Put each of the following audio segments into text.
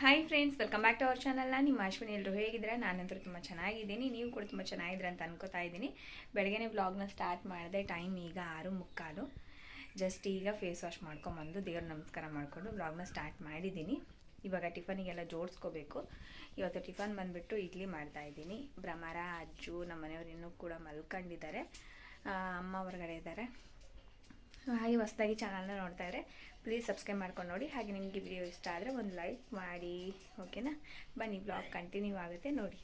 Hi friends welcome back to our ಚಾನಲ್ನ ನಿಮ್ಮ ಅಶ್ವಿನಿ ಎಲ್ಲರೂ ಹೇಗಿದ್ದೀರಾ? ನಾನಂತೂ ತುಂಬ ಚೆನ್ನಾಗಿದ್ದೀನಿ, ನೀವು ಕೂಡ ತುಂಬ ಚೆನ್ನಾಗಿದ್ದೀರ ಅಂತ ಅನ್ಕೋತಾ ಇದ್ದೀನಿ। ಬೆಳಗ್ಗೆನೇ ವ್ಲಾಗ್ನ ಸ್ಟಾರ್ಟ್ ಮಾಡಿದೆ ಟೈಮ್ ಈಗ ಆರು ಮುಕ್ಕಾಲು. ಜಸ್ಟ್ ಈಗ ಫೇಸ್ ವಾಶ್ ಮಾಡ್ಕೊಂಬಂದು ದೇವ್ರ ನಮಸ್ಕಾರ ಮಾಡಿಕೊಂಡು ವ್ಲಾಗ್ನ ಸ್ಟಾರ್ಟ್ ಮಾಡಿದ್ದೀನಿ. ಇವಾಗ ಟಿಫನಿಗೆಲ್ಲ ಜೋಡಿಸ್ಕೋಬೇಕು. ಇವತ್ತು ಟಿಫನ್ ಬಂದುಬಿಟ್ಟು ಇಡ್ಲಿ ಮಾಡ್ತಾ ಇದ್ದೀನಿ. ಭ್ರಮರ, ಅಜ್ಜು ನಮ್ಮ ಮನೆಯವರು ಇನ್ನೂ ಕೂಡ ಮಲ್ಕೊಂಡಿದ್ದಾರೆ. ಅಮ್ಮ ಹೊರಗಡೆ ಇದ್ದಾರೆ. ಹಾಗೆ ಹೊಸದಾಗಿ ಚಾನಲ್ನ ನೋಡ್ತಾ ಇದ್ರೆ ಪ್ಲೀಸ್ ಸಬ್ಸ್ಕ್ರೈಬ್ ಮಾಡ್ಕೊಂಡು ನೋಡಿ. ಹಾಗೆ ನಿಮಗೆ ವಿಡಿಯೋ ಇಷ್ಟ ಆದರೆ ಒಂದು ಲೈಕ್ ಮಾಡಿ. ಓಕೆನಾ ಬನ್ನಿ ಬ್ಲಾಗ್ ಕಂಟಿನ್ಯೂ ಆಗುತ್ತೆ ನೋಡಿ.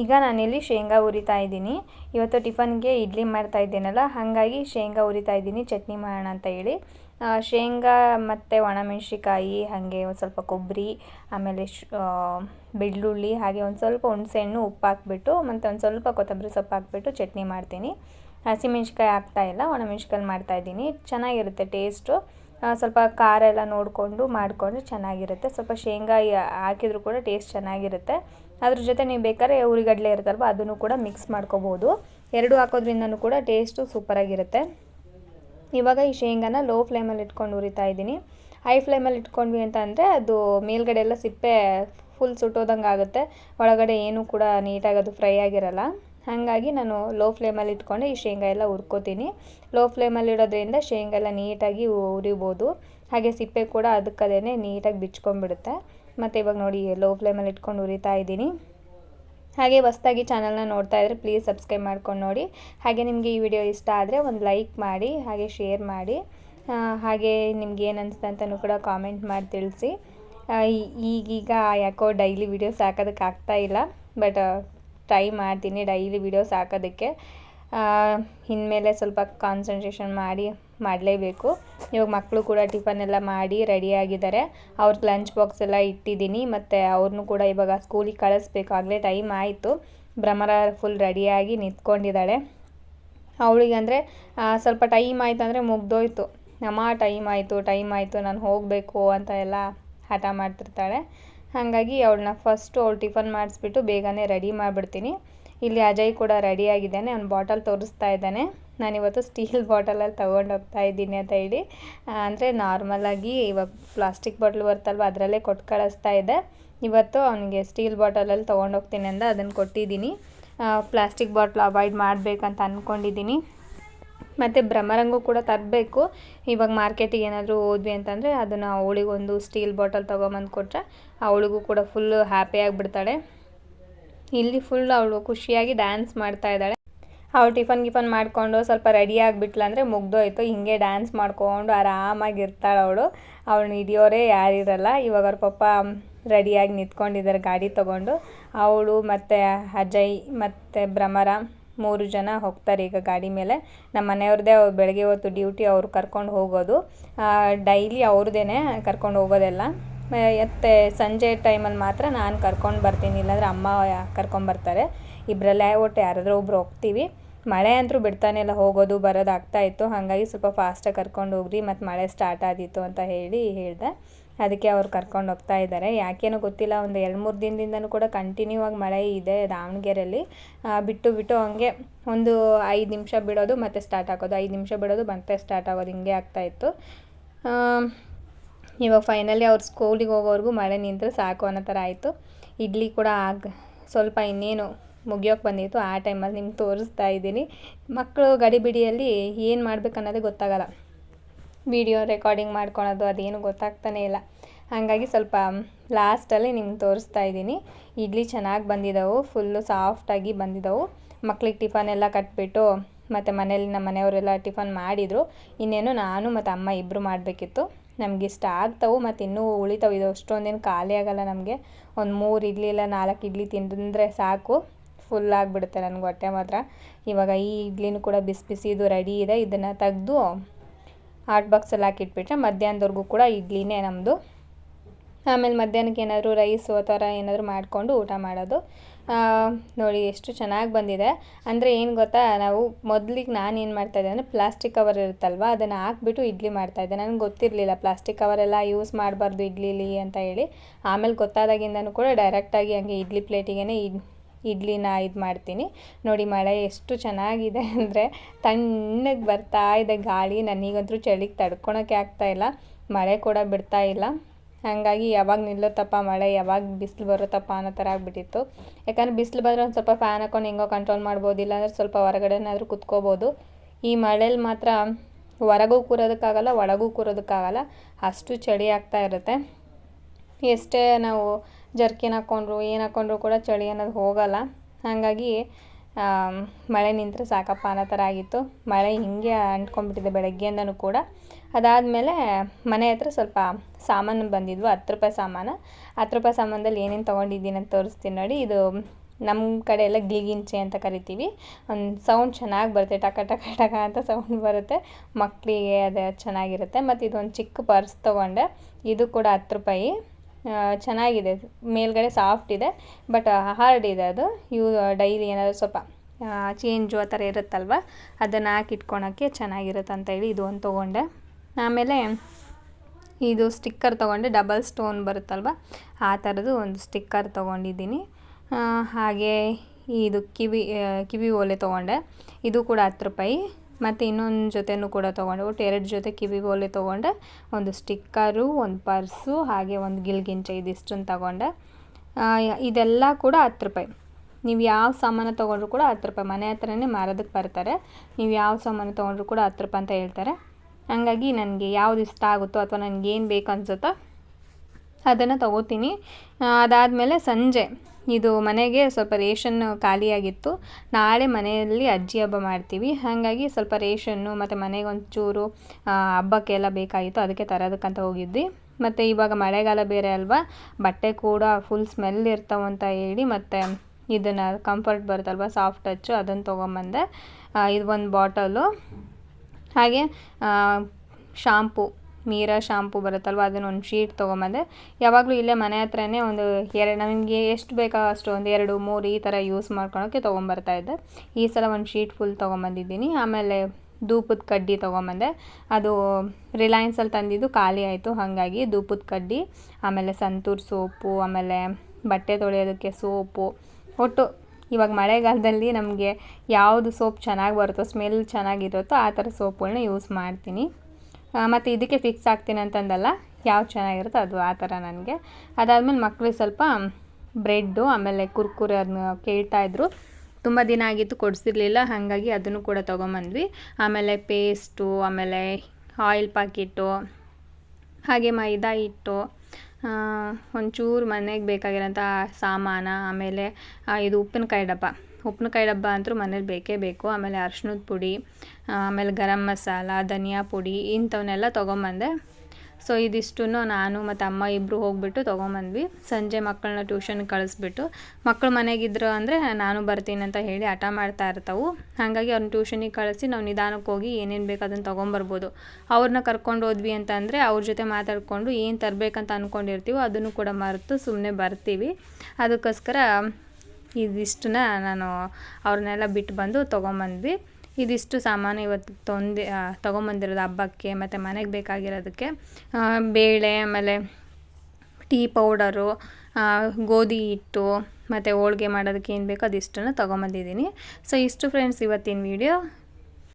ಈಗ ನಾನಿಲ್ಲಿ ಶೇಂಗಾ ಹುರಿತಾ ಇದ್ದೀನಿ. ಇವತ್ತು ಟಿಫನ್ಗೆ ಇಡ್ಲಿ ಮಾಡ್ತಾ ಇದ್ದೀನಲ್ಲ, ಹಾಗಾಗಿ ಶೇಂಗಾ ಹುರಿತಾ ಇದ್ದೀನಿ, ಚಟ್ನಿ ಮಾಡೋಣ ಅಂತ ಹೇಳಿ. ಶೇಂಗಾ ಮತ್ತು ಒಣಮೆಣ್ಸಿಕಾಯಿ ಹಾಗೆ ಒಂದು ಸ್ವಲ್ಪ ಕೊಬ್ಬರಿ, ಆಮೇಲೆ ಶ್ ಬೆಳ್ಳುಳ್ಳಿ, ಹಾಗೆ ಒಂದು ಸ್ವಲ್ಪ ಹುಣಸೆಹಣ್ಣು ಉಪ್ಪು ಹಾಕ್ಬಿಟ್ಟು, ಮತ್ತು ಒಂದು ಸ್ವಲ್ಪ ಕೊತ್ತಂಬರಿ ಸೊಪ್ಪು ಹಾಕ್ಬಿಟ್ಟು ಚಟ್ನಿ ಮಾಡ್ತೀನಿ. ಹಸಿಮೆಣ್ಸಿಕಾಯಿ ಹಾಕ್ತಾ ಇಲ್ಲ ಒಣಮೆಣ್ಸಿಕಾಯಿ ಮಾಡ್ತಾ ಇದ್ದೀನಿ. ಚೆನ್ನಾಗಿರುತ್ತೆ ಟೇಸ್ಟು. ಸ್ವಲ್ಪ ಖಾರ ಎಲ್ಲ ನೋಡಿಕೊಂಡು ಮಾಡಿಕೊಂಡ್ರೆ ಚೆನ್ನಾಗಿರುತ್ತೆ. ಸ್ವಲ್ಪ ಶೇಂಗಾ ಹಾಕಿದ್ರು ಕೂಡ ಟೇಸ್ಟ್ ಚೆನ್ನಾಗಿರುತ್ತೆ. ಅದ್ರ ಜೊತೆ ನೀವು ಬೇಕಾದ್ರೆ ಉರಿಗಡಲೆ ಇರುತ್ತಲ್ವ, ಅದನ್ನು ಕೂಡ ಮಿಕ್ಸ್ ಮಾಡ್ಕೋಬೋದು. ಎರಡು ಹಾಕೋದ್ರಿಂದನೂ ಕೂಡ ಟೇಸ್ಟು ಸೂಪರಾಗಿರುತ್ತೆ ಇವಾಗ ಈ ಶೇಂಗಾನ ಲೋ ಫ್ಲೇಮಲ್ಲಿ ಇಟ್ಕೊಂಡು ಉರಿತಾ ಇದ್ದೀನಿ. ಹೈ ಫ್ಲೇಮಲ್ಲಿ ಇಟ್ಕೊಂಡ್ವಿ ಅಂತ ಅಂದರೆ ಅದು ಮೇಲ್ಗಡೆ ಎಲ್ಲ ಸಿಪ್ಪೆ ಫುಲ್ ಸುಟ್ಟೋದಂಗೆ ಆಗುತ್ತೆ ಒಳಗಡೆ ಏನೂ ಕೂಡ ನೀಟಾಗಿ ಅದು ಫ್ರೈ ಆಗಿರಲ್ಲ. ಹಾಗಾಗಿ ನಾನು ಲೋ ಫ್ಲೇಮಲ್ಲಿ ಇಟ್ಕೊಂಡು, ಈ ಶೇಂಗಾ ಎಲ್ಲ ಹುರ್ಕೋತೀನಿ. ಲೋ ಫ್ಲೇಮಲ್ಲಿ ಇಡೋದ್ರಿಂದ ಶೇಂಗಾ ಎಲ್ಲ ನೀಟಾಗಿ ಉರಿಬೋದು ಹಾಗೆ ಸಿಪ್ಪೆ ಕೂಡ ಅದಕ್ಕದೇ ನೀಟಾಗಿ ಬಿಚ್ಕೊಂಡ್ಬಿಡುತ್ತೆ. ಮತ್ತು ಇವಾಗ ನೋಡಿ ಲೋ ಫ್ಲೇಮಲ್ಲಿ ಇಟ್ಕೊಂಡು ಉರಿತಾ ಇದ್ದೀನಿ. ಹಾಗೆ ಹೊಸ್ದಾಗಿ ಚಾನಲ್ನ ನೋಡ್ತಾ ಇದ್ದರೆ ಪ್ಲೀಸ್ ಸಬ್ಸ್ಕ್ರೈಬ್ ಮಾಡ್ಕೊಂಡು ನೋಡಿ. ಹಾಗೆ ನಿಮಗೆ ಈ ವಿಡಿಯೋ ಇಷ್ಟ ಆದರೆ ಒಂದು ಲೈಕ್ ಮಾಡಿ, ಹಾಗೆ ಶೇರ್ ಮಾಡಿ. ಹಾಗೆ ನಿಮ್ಗೆ ಏನು ಅನಿಸ್ತು ಅಂತಲೂ ಕೂಡ ಕಾಮೆಂಟ್ ಮಾಡಿ ತಿಳಿಸಿ. ಈಗೀಗ ಯಾಕೋ ಡೈಲಿ ವೀಡಿಯೋಸ್ ಹಾಕೋದಕ್ಕೆ ಇಲ್ಲ ಬಟ್ ಟ್ರೈ ಮಾಡ್ತೀನಿ ಡೈಲಿ ವಿಡಿಯೋಸ್ ಹಾಕೋದಕ್ಕೆ. ಇನ್ಮೇಲೆ ಸ್ವಲ್ಪ ಕಾನ್ಸಂಟ್ರೇಷನ್ ಮಾಡಿ ಮಾಡಲೇಬೇಕು. ಇವಾಗ ಮಕ್ಕಳು ಕೂಡ ಟಿಫನ್ ಎಲ್ಲ ಮಾಡಿ ರೆಡಿಯಾಗಿದ್ದಾರೆ ಅವ್ರಿಗೆ ಲಂಚ್ ಬಾಕ್ಸ್ ಎಲ್ಲ ಇಟ್ಟಿದ್ದೀನಿ, ಮತ್ತು ಅವ್ರನ್ನೂ ಕೂಡ ಇವಾಗ ಸ್ಕೂಲಿಗೆ ಕಳಿಸ್ಬೇಕಾಗಲೇ ಟೈಮ್ ಆಯಿತು. ಭ್ರಮರ ಫುಲ್ ರೆಡಿಯಾಗಿ ನಿಂತ್ಕೊಂಡಿದ್ದಾಳೆ. ಅವಳಿಗೆ ಅಂದರೆ ಸ್ವಲ್ಪ ಟೈಮ್ ಆಯಿತು ಅಂದರೆ ಮುಗ್ದೋಯ್ತು. ನಮ್ಮ ಟೈಮ್ ಆಯಿತು ಟೈಮ್ ಆಯಿತು, ನಾನು ಹೋಗಬೇಕು ಅಂತ ಎಲ್ಲ ಹಠ ಮಾಡ್ತಿರ್ತಾಳೆ. ಹಾಗಾಗಿ ಅವಳನ್ನ ಫಸ್ಟು ಅವಳು ಟಿಫನ್ ಮಾಡಿಸ್ಬಿಟ್ಟು ಬೇಗನೆ ರೆಡಿ ಮಾಡಿಬಿಡ್ತೀನಿ. ಇಲ್ಲಿ ಅಜಯ್ ಕೂಡ ರೆಡಿಯಾಗಿದ್ದಾನೆ ಅವ್ನು ಬಾಟಲ್ ತೋರಿಸ್ತಾ ಇದ್ದಾನೆ. ನಾನಿವತ್ತು ಸ್ಟೀಲ್ ಬಾಟಲಲ್ಲಿ ತೊಗೊಂಡು ಹೋಗ್ತಾ ಇದ್ದೀನಿ ಅಂತ ಹೇಳಿ. ಅಂದರೆ ನಾರ್ಮಲಾಗಿ ಇವಾಗ ಪ್ಲಾಸ್ಟಿಕ್ ಬಾಟ್ಲ್ ಬರ್ತಲ್ವ ಅದರಲ್ಲೇ ಕೊಟ್ಟು ಕಳಿಸ್ತಾ ಇದ್ದೆ ಇವತ್ತು ಅವನಿಗೆ ಸ್ಟೀಲ್ ಬಾಟಲಲ್ಲಿ ತೊಗೊಂಡು ಹೋಗ್ತೀನಿ ಅಂದ ಅದನ್ನು ಕೊಟ್ಟಿದ್ದೀನಿ. ಪ್ಲಾಸ್ಟಿಕ್ ಬಾಟ್ಲ್ ಅವಾಯ್ಡ್ ಮಾಡಬೇಕಂತ ಅಂದ್ಕೊಂಡಿದ್ದೀನಿ ಮತ್ತು ಭ್ರಮರಂಗೂ ಕೂಡ ತರಬೇಕು. ಇವಾಗ ಮಾರ್ಕೆಟಿಗೆ ಏನಾದರೂ ಹೋದ್ವಿ ಅಂತಂದರೆ ಅದನ್ನು ಅವಳಿಗೊಂದು ಸ್ಟೀಲ್ ಬಾಟಲ್ ತೊಗೊಂಬಂದು ಕೊಟ್ಟರೆ ಅವಳಿಗೂ ಕೂಡ ಫುಲ್ಲು ಹ್ಯಾಪಿ ಆಗಿಬಿಡ್ತಾಳೆ. ಇಲ್ಲಿ ಫುಲ್ ಅವಳು ಖುಷಿಯಾಗಿ ಡ್ಯಾನ್ಸ್ ಮಾಡ್ತಾ ಇದ್ದಾಳೆ. ಅವಳು ಟಿಫನ್ ಗಿಫನ್ ಮಾಡಿಕೊಂಡು ಸ್ವಲ್ಪ ರೆಡಿ ಆಗಿಬಿಟ್ಲಂದರೆ ಮುಗ್ದೋಯ್ತು. ಹಿಂಗೆ ಡ್ಯಾನ್ಸ್ ಮಾಡ್ಕೊಂಡು ಆರಾಮಾಗಿ ಇರ್ತಾಳೆ ಅವಳು. ಅವಳನ್ನ ಹಿಡಿಯೋರೇ ಯಾರಿರಲ್ಲ ಇವಾಗ ಅವ್ರ ಪಪ್ಪ ರೆಡಿಯಾಗಿ ನಿಂತ್ಕೊಂಡಿದ್ದಾರೆ ಗಾಡಿ ತೊಗೊಂಡು. ಅವಳು ಮತ್ತು ಅಜಯ್ ಮತ್ತು ಭ್ರಮರ ಮೂರು ಜನ ಹೋಗ್ತಾರೆ ಈಗ ಗಾಡಿ ಮೇಲೆ. ನಮ್ಮ ಮನೆಯವ್ರದ್ದೇ ಅವ್ರು ಬೆಳಗ್ಗೆ ಹೊತ್ತು ಡ್ಯೂಟಿ ಅವ್ರು ಕರ್ಕೊಂಡು ಹೋಗೋದು. ಡೈಲಿ ಅವ್ರದ್ದೇ ಕರ್ಕೊಂಡು ಹೋಗೋದೆಲ್ಲ. ಮತ್ತು ಸಂಜೆ ಟೈಮಲ್ಲಿ ಮಾತ್ರ ನಾನು ಕರ್ಕೊಂಡು ಬರ್ತೀನಿ. ಇಲ್ಲಾಂದರೆ ಅಮ್ಮ ಕರ್ಕೊಂಡು ಬರ್ತಾರೆ. ಇಬ್ಬರಲ್ಲೇ ಒಟ್ಟು ಯಾರಾದರೂ ಒಬ್ರು ಹೋಗ್ತೀವಿ. ಮಳೆ ಅಂತೂ ಬಿಡ್ತಾನೆ ಇಲ್ಲ. ಹೋಗೋದು, ಬರೋದು ಆಗ್ತಾ ಇತ್ತು. ಹಾಗಾಗಿ ಸ್ವಲ್ಪ ಫಾಸ್ಟಾಗಿ ಕರ್ಕೊಂಡು ಹೋಗ್ರಿ. ಮತ್ತು ಮಳೆ ಸ್ಟಾರ್ಟ್ ಆದಿತ್ತು ಅಂತ ಹೇಳಿ ಹೇಳಿದೆ. ಅದಕ್ಕೆ ಅವ್ರು ಕರ್ಕೊಂಡು ಹೋಗ್ತಾ ಇದ್ದಾರೆ. ಯಾಕೇನೋ ಗೊತ್ತಿಲ್ಲ, ಒಂದು ಎರಡು ಮೂರು ದಿನದಿಂದನೂ ಕೂಡ ಕಂಟಿನ್ಯೂ ಆಗಿ ಮಳೆ ಇದೆ ದಾವಣಗೆರೆಯಲ್ಲಿ. ಬಿಟ್ಟು ಬಿಟ್ಟು ಹಂಗೆ ಒಂದು ಐದು ನಿಮಿಷ ಬಿಡೋದು, ಮತ್ತೆ ಸ್ಟಾರ್ಟ್ ಆಗೋದು ಐದು ನಿಮಿಷ ಬಿಡೋದು, ಮತ್ತೆ ಸ್ಟಾರ್ಟ್ ಆಗೋದು. ಹಿಂಗೆ ಆಗ್ತಾಯಿತ್ತು ಇವಾಗ ಫೈನಲಿ ಅವ್ರು ಸ್ಕೂಲಿಗೆ ಹೋಗೋವರೆಗೂ ಮಳೆ ನಿಂತರೆ ಸಾಕು ಅನ್ನೋ ಥರ ಆಯಿತು. ಇಡ್ಲಿ ಕೂಡ ಆಗ, ಸ್ವಲ್ಪ ಇನ್ನೇನು ಮುಗಿಯೋಕೆ ಬಂದಿತ್ತು. ಆ ಟೈಮಲ್ಲಿ ನಿಮ್ಗೆ ತೋರಿಸ್ತಾ ಇದ್ದೀನಿ. ಮಕ್ಕಳು ಗಡಿಬಿಡಿಯಲ್ಲಿ ಏನು ಮಾಡ್ಬೇಕು ಅನ್ನೋದೇ ಗೊತ್ತಾಗಲ್ಲ. ವಿಡಿಯೋ ರೆಕಾರ್ಡಿಂಗ್ ಮಾಡ್ಕೊಳೋದು ಅದೇನು ಗೊತ್ತಾಗ್ತಾನೆ ಇಲ್ಲ. ಹಾಗಾಗಿ ಸ್ವಲ್ಪ ಲಾಸ್ಟಲ್ಲಿ ನಿಮ್ಗೆ ತೋರಿಸ್ತಾ ಇದ್ದೀನಿ. ಇಡ್ಲಿ ಚೆನ್ನಾಗಿ ಬಂದಿದ್ದವು ಫುಲ್ಲು ಸಾಫ್ಟಾಗಿ ಬಂದಿದ್ದವು ಮಕ್ಳಿಗೆ ಟಿಫನ್ ಎಲ್ಲ ಕಟ್ಬಿಟ್ಟು ಮತ್ತು ಮನೇಲಿ ನಮ್ಮ ಮನೆಯವರೆಲ್ಲ ಟಿಫನ್ ಮಾಡಿದರು. ಇನ್ನೇನು ನಾನು ಮತ್ತು ಅಮ್ಮ ಇಬ್ಬರು ಮಾಡಬೇಕಿತ್ತು. ನಮ್ಗೆ ಇಷ್ಟ ಆಗ್ತವು ಮತ್ತು ಇನ್ನೂ ಉಳಿತಾವು. ಇದು ಅಷ್ಟೊಂದೇನು ಖಾಲಿ ಆಗಲ್ಲ ನಮಗೆ. ಒಂದು ಮೂರು ಇಡ್ಲಿ ಇಲ್ಲ, ನಾಲ್ಕು ಇಡ್ಲಿ ತಿಂದರೆ ಸಾಕು. ಫುಲ್ ಆಗಿಬಿಡುತ್ತೆ ನನಗೆ ಹೊಟ್ಟೆ ಮಾತ್ರ. ಇವಾಗ ಈ ಇಡ್ಲಿನೂ ಕೂಡ ಬಿಸಿ ಬಿಸಿ ಇದು ರೆಡಿ ಇದೆ. ಇದನ್ನು ತೆಗೆದು ಹಾಟ್ ಬಾಕ್ಸಲ್ಲಿ ಹಾಕಿಟ್ಬಿಟ್ರೆ ಮಧ್ಯಾಹ್ನದವರೆಗೂ ಕೂಡ ಇಡ್ಲಿನೇ ನಮ್ಮದು ಆಮೇಲೆ ಮಧ್ಯಾಹ್ನಕ್ಕೆ ಏನಾದರೂ ರೈಸು ಆ ಥರ ಏನಾದರೂ ಮಾಡಿಕೊಂಡು ಊಟ ಮಾಡೋದು. ನೋಡಿ ಎಷ್ಟು ಚೆನ್ನಾಗಿ ಬಂದಿದೆ. ಅಂದರೆ ಏನು ಗೊತ್ತಾ, ನಾವು ಮೊದಲಿಗೆ ನಾನು ಏನು ಮಾಡ್ತಾಯಿದ್ದೆ ಅಂದರೆ ಪ್ಲಾಸ್ಟಿಕ್ ಕವರ್ ಇರುತ್ತಲ್ವ, ಅದನ್ನು ಹಾಕ್ಬಿಟ್ಟು ಇಡ್ಲಿ ಮಾಡ್ತಾಯಿದ್ದೆ ನನಗೆ ಗೊತ್ತಿರಲಿಲ್ಲ ಪ್ಲಾಸ್ಟಿಕ್ ಕವರೆಲ್ಲ ಯೂಸ್ ಮಾಡಬಾರ್ದು ಇಡ್ಲಿಲಿ ಅಂತ ಹೇಳಿ. ಆಮೇಲೆ ಗೊತ್ತಾದಾಗಿಂದನೂ ಕೂಡ ಡೈರೆಕ್ಟಾಗಿ ಹಂಗೆ ಇಡ್ಲಿ ಪ್ಲೇಟಿಗೆ ಇಡ್ಲಿನ ಇದು ಮಾಡ್ತೀನಿ. ನೋಡಿ ಮಳೆ ಎಷ್ಟು ಚೆನ್ನಾಗಿದೆ ಅಂದರೆ ತಣ್ಣಗೆ ಬರ್ತಾ ಇದೆ ಗಾಳಿ. ನನಗಂತೂ ಚಳಿಗೆ ತಡ್ಕೊಳಕ್ಕೆ ಆಗ್ತಾಯಿಲ್ಲ ಮಳೆ ಕೂಡ ಬಿಡ್ತಾ ಇಲ್ಲ. ಹಾಗಾಗಿ ಯಾವಾಗ ನಿಲ್ಲುತ್ತಪ್ಪ ಮಳೆ, ಯಾವಾಗ ಬಿಸಿಲು ಬರುತ್ತಪ್ಪ ಅನ್ನೋ ಥರ ಆಗಿಬಿಟ್ಟಿತ್ತು. ಯಾಕಂದ್ರೆ ಬಿಸಿಲು ಬಂದರೆ ಒಂದು ಸ್ವಲ್ಪ ಫ್ಯಾನ್ ಹಾಕೊಂಡು ಹೆಂಗೋ ಕಂಟ್ರೋಲ್ ಮಾಡ್ಬೋದು, ಇಲ್ಲಾಂದ್ರೆ ಸ್ವಲ್ಪ ಹೊರಗಡೆನಾದರೂ ಕುತ್ಕೋಬೋದು. ಈ ಮಳೇಲಿ ಮಾತ್ರ ಹೊರಗೂ ಕೂರೋದಕ್ಕಾಗಲ್ಲ, ಒಳಗೂ ಕೂರೋದಕ್ಕಾಗಲ್ಲ. ಅಷ್ಟು ಚಳಿ ಆಗ್ತಾ ಇರುತ್ತೆ. ಎಷ್ಟೇ ನಾವು ಜರ್ಕಿನ್ ಹಾಕ್ಕೊಂಡ್ರು ಏನು ಹಾಕ್ಕೊಂಡ್ರು ಕೂಡ ಚಳಿ ಅನ್ನೋದು ಹೋಗಲ್ಲ. ಹಾಗಾಗಿ ಮಳೆ ನಿಂತರೆ ಸಾಕಪ್ಪ ಅನ್ನೋ ಥರ ಆಗಿತ್ತು. ಮಳೆ ಹಿಂಗೆ ಅಂಟ್ಕೊಂಡ್ಬಿಟ್ಟಿದೆ ಬೆಳಗ್ಗೆಯಿಂದನೂ ಕೂಡ. ಅದಾದಮೇಲೆ ಮನೆ ಹತ್ರ ಸ್ವಲ್ಪ ಸಾಮಾನು ಬಂದಿದ್ವು, ಹತ್ತು ರೂಪಾಯಿ ಸಾಮಾನು. ಹತ್ತು ರೂಪಾಯಿ ಸಾಮಾನದಲ್ಲಿ ಏನೇನು ತೊಗೊಂಡಿದ್ದೀನಿ ಅಂತ ತೋರಿಸ್ತೀನಿ ನೋಡಿ. ಇದು ನಮ್ಮ ಕಡೆ ಎಲ್ಲ ಗಿಲ್ಗಿಂಚೆ ಅಂತ ಕರಿತೀವಿ. ಒಂದು ಸೌಂಡ್ ಚೆನ್ನಾಗಿ ಬರುತ್ತೆ, ಟಕ ಟಕ ಟಕ ಅಂತ ಸೌಂಡ್ ಬರುತ್ತೆ. ಮಕ್ಕಳಿಗೆ ಅದು ಚೆನ್ನಾಗಿರುತ್ತೆ. ಮತ್ತು ಇದೊಂದು ಚಿಕ್ಕ ಪರ್ಸ್ ತೊಗೊಂಡೆ. ಇದು ಕೂಡ ಹತ್ತು ರೂಪಾಯಿ. ಚೆನ್ನಾಗಿದೆ. ಮೇಲ್ಗಡೆ ಸಾಫ್ಟ್ ಇದೆ ಬಟ್ ಹಾರ್ಡ್ ಇದೆ ಅದು. ಯೂ ಡೈಲಿ ಏನಾದರೂ ಸ್ವಲ್ಪ ಚೇಂಜು ಆ ಥರ ಇರುತ್ತಲ್ವ? ಅದನ್ನು ಹಾಕಿ ಇಟ್ಕೊಳಕ್ಕೆ ಚೆನ್ನಾಗಿರುತ್ತೆ ಅಂತ ಹೇಳಿ ಇದು ಒಂದು ತೊಗೊಂಡೆ. ಆಮೇಲೆ ಇದು ಸ್ಟಿಕ್ಕರ್ ತೊಗೊಂಡೆ ಡಬಲ್ ಸ್ಟೋನ್ ಬರುತ್ತಲ್ವ? ಆ ಥರದ್ದು ಒಂದು ಸ್ಟಿಕ್ಕರ್ ತೊಗೊಂಡಿದ್ದೀನಿ. ಹಾಗೆ ಇದು ಕಿವಿ ಕಿವಿ ಓಲೆ ತೊಗೊಂಡೆ. ಇದು ಕೂಡ ಹತ್ತು ರೂಪಾಯಿ. ಮತ್ತು ಇನ್ನೊಂದು ಜೊತೆನೂ ಕೂಡ ತೊಗೊಂಡೆ ಒಟ್ಟು ಎರಡು ಜೊತೆ ಕಿವಿ ಓಲೆ ತೊಗೊಂಡೆ ಒಂದು ಸ್ಟಿಕ್ಕರು, ಒಂದು ಪರ್ಸು, ಹಾಗೆ ಒಂದು ಗಿಲ್ಗಿಂಚೆ ಇದಿಷ್ಟನ್ನು ತಗೊಂಡೆ ಇದೆಲ್ಲ ಕೂಡ ಹತ್ತು ರೂಪಾಯಿ. ನೀವು ಯಾವ ಸಾಮಾನು ತೊಗೊಂಡ್ರು ಕೂಡ ಹತ್ತು ರೂಪಾಯಿ. ಮನೆ ಹತ್ರನೇ ಮಾರೋದಕ್ಕೆ ಬರ್ತಾರೆ. ನೀವು ಯಾವ ಸಾಮಾನು ತೊಗೊಂಡ್ರು ಕೂಡ ಹತ್ತು ರೂಪಾಯಿ ಅಂತ ಹೇಳ್ತಾರೆ. ಹಂಗಾಗಿ ನನಗೆ ಯಾವ್ದು ಇಷ್ಟ ಆಗುತ್ತೋ ಅಥವಾ ನನಗೇನು ಬೇಕು ಅನಿಸುತ್ತೋ ಅದನ್ನು ತಗೋತೀನಿ. ಅದಾದಮೇಲೆ ಸಂಜೆ, ಇದು ಮನೆಗೆ ಸ್ವಲ್ಪ ರೇಷನ್ ಖಾಲಿಯಾಗಿತ್ತು. ನಾಳೆ ಮನೆಯಲ್ಲಿ ಅಜ್ಜಿ ಹಬ್ಬ ಮಾಡ್ತೀವಿ. ಹಾಗಾಗಿ ಸ್ವಲ್ಪ ರೇಷನ್ನು ಮತ್ತು ಮನೆಗೆ ಒಂಚೂರು ಹಬ್ಬಕ್ಕೆಲ್ಲ ಬೇಕಾಗಿತ್ತು. ಅದಕ್ಕೆ ತರೋದಕ್ಕಂತ ಹೋಗಿದ್ವಿ. ಮತ್ತು ಇವಾಗ ಮಳೆಗಾಲ ಬೇರೆ ಅಲ್ವಾ? ಬಟ್ಟೆ ಕೂಡ ಫುಲ್ ಸ್ಮೆಲ್ ಇರ್ತಾವಂತ ಹೇಳಿ ಮತ್ತು ಇದನ್ನು ಕಂಫರ್ಟ್ ಬರುತ್ತಲ್ವ? ಸಾಫ್ಟ್ ಟಚ್ಚು ಅದನ್ನು ತೊಗೊಂಬಂದೆ. ಇದು ಒಂದು ಬಾಟಲು ಹಾಗೆ ಶಾಂಪು ಮೀರಾ ಶಾಂಪು ಬರುತ್ತಲ್ವ, ಅದನ್ನು ಒಂದು ಶೀಟ್ ತೊಗೊಂಬಂದೆ. ಯಾವಾಗಲೂ ಇಲ್ಲೇ ಮನೆ ಹತ್ರನೇ ಒಂದು ಎರಡು, ನಮಗೆ ಎಷ್ಟು ಬೇಕೋ ಅಷ್ಟು ಒಂದು ಎರಡು, ಮೂರು ಈ ಥರ ಯೂಸ್ ಮಾಡ್ಕೊಳೋಕ್ಕೆ ತೊಗೊಂಬರ್ತಾಯಿದ್ದೆ ಈ ಸಲ ಒಂದು ಶೀಟ್ ಫುಲ್ ತೊಗೊಂಬಂದಿದ್ದೀನಿ. ಆಮೇಲೆ ಧೂಪದ ಕಡ್ಡಿ ತೊಗೊಂಬಂದೆ. ಅದು ರಿಲಯನ್ಸಲ್ಲಿ ತಂದಿದ್ದು ಖಾಲಿ ಆಯಿತು, ಹಾಗಾಗಿ ಧೂಪದ ಕಡ್ಡಿ, ಆಮೇಲೆ ಸಂತೂರ್ ಸೋಪು, ಆಮೇಲೆ ಬಟ್ಟೆ ತೊಳೆಯೋದಕ್ಕೆ ಸೋಪು. ಒಟ್ಟು ಇವಾಗ ಮಳೆಗಾಲದಲ್ಲಿ ನಮಗೆ ಯಾವುದು ಸೋಪ್ ಚೆನ್ನಾಗಿ ಬರುತ್ತೋ ಸ್ಮೆಲ್ ಚೆನ್ನಾಗಿರುತ್ತೋ ಆ ಥರ ಸೋಪ್ಗಳನ್ನ ಯೂಸ್ ಮಾಡ್ತೀನಿ. ಮತ್ತು ಇದಕ್ಕೆ ಫಿಕ್ಸ್ ಆಗ್ತೀನಿ ಅಂತಂದಲ್ಲ, ಯಾವ ಚೆನ್ನಾಗಿರುತ್ತೋ ಅದು ಆ ಥರ ನನಗೆ. ಅದಾದಮೇಲೆ ಮಕ್ಳಿಗೆ ಸ್ವಲ್ಪ ಬ್ರೆಡ್ಡು ಆಮೇಲೆ ಕುರ್ಕುರೆ ಅದನ್ನ ಕೇಳ್ತಾಯಿದ್ರು ತುಂಬ ದಿನ ಆಗಿತ್ತು ಕೊಡಿಸಿರ್ಲಿಲ್ಲ, ಹಾಗಾಗಿ ಅದನ್ನು ಕೂಡ ತೊಗೊಂಬಂದ್ವಿ. ಆಮೇಲೆ ಪೇಸ್ಟು ಆಮೇಲೆ ಆಯಿಲ್ ಪಾಕಿಟ್ಟು ಹಾಗೆ ಮೈದಾ ಹಿಟ್ಟು ಒಂಚೂರು ಮನೆಗೆ ಬೇಕಾಗಿರೋಂಥ ಸಾಮಾನು, ಆಮೇಲೆ ಇದು ಉಪ್ಪಿನಕಾಯಿ ಡಬ್ಬ. ಉಪ್ಪಿನಕಾಯಿ ಡಬ್ಬ ಅಂತೂ ಮನೇಲಿ ಬೇಕೇ ಬೇಕು. ಆಮೇಲೆ ಅರ್ಶಿನದ ಪುಡಿ ಆಮೇಲೆ ಗರಂ ಮಸಾಲ, ಧನಿಯಾ ಪುಡಿ ಇಂಥವನ್ನೆಲ್ಲ ತೊಗೊಂಬಂದೆ. ಸೊ ಇದಿಷ್ಟು ನಾನು ಮತ್ತು ಅಮ್ಮ ಇಬ್ಬರು ಹೋಗ್ಬಿಟ್ಟು ತೊಗೊಂಬಂದ್ವಿ. ಸಂಜೆ ಮಕ್ಕಳನ್ನ ಟ್ಯೂಷನ್ಗೆ ಕಳಿಸ್ಬಿಟ್ಟು. ಮಕ್ಕಳು ಮನೆಗಿದ್ರು ಅಂದರೆ ನಾನು ಬರ್ತೀನಿ ಅಂತ ಹೇಳಿ ಹಠ ಮಾಡ್ತಾ ಇರ್ತಾವೆ. ಹಾಗಾಗಿ ಅವ್ರನ್ನ ಟ್ಯೂಷನಿಗೆ ಕಳಿಸಿ ನಾವು ನಿಧಾನಕ್ಕೆ ಹೋಗಿ ಏನೇನು ಬೇಕು ಅದನ್ನು ತೊಗೊಂಬರ್ಬೋದು. ಅವ್ರನ್ನ ಕರ್ಕೊಂಡು ಹೋದ್ವಿ ಅಂತಂದರೆ ಅವ್ರ ಜೊತೆ ಮಾತಾಡಿಕೊಂಡು ಏನು ತರಬೇಕಂತ ಅಂದ್ಕೊಂಡಿರ್ತೀವೋ ಅದನ್ನು ಕೂಡ ಮರೆತು ಸುಮ್ಮನೆ ಬರ್ತೀವಿ. ಅದಕ್ಕೋಸ್ಕರ ಇದಿಷ್ಟನ್ನ ನಾನು ಅವ್ರನ್ನೆಲ್ಲ ಬಿಟ್ಟು ಬಂದು ತೊಗೊಂಬಂದ್ವಿ. ಇದಿಷ್ಟು ಸಾಮಾನು ಇವತ್ತು ತೊಂದು ತೊಗೊಂಬಂದಿರೋದು ಹಬ್ಬಕ್ಕೆ ಮತ್ತು ಮನೆಗೆ ಬೇಕಾಗಿರೋದಕ್ಕೆ. ಬೇಳೆ, ಆಮೇಲೆ ಟೀ ಪೌಡರು ಗೋಧಿ ಹಿಟ್ಟು, ಮತ್ತು ಹೋಳ್ಗೆ ಮಾಡೋದಕ್ಕೆ ಏನು ಬೇಕೋ ಅದಿಷ್ಟನ್ನು ತೊಗೊಂಬಂದಿದ್ದೀನಿ. ಸೊ ಇಷ್ಟು ಫ್ರೆಂಡ್ಸ್ ಇವತ್ತಿನ ವೀಡಿಯೋ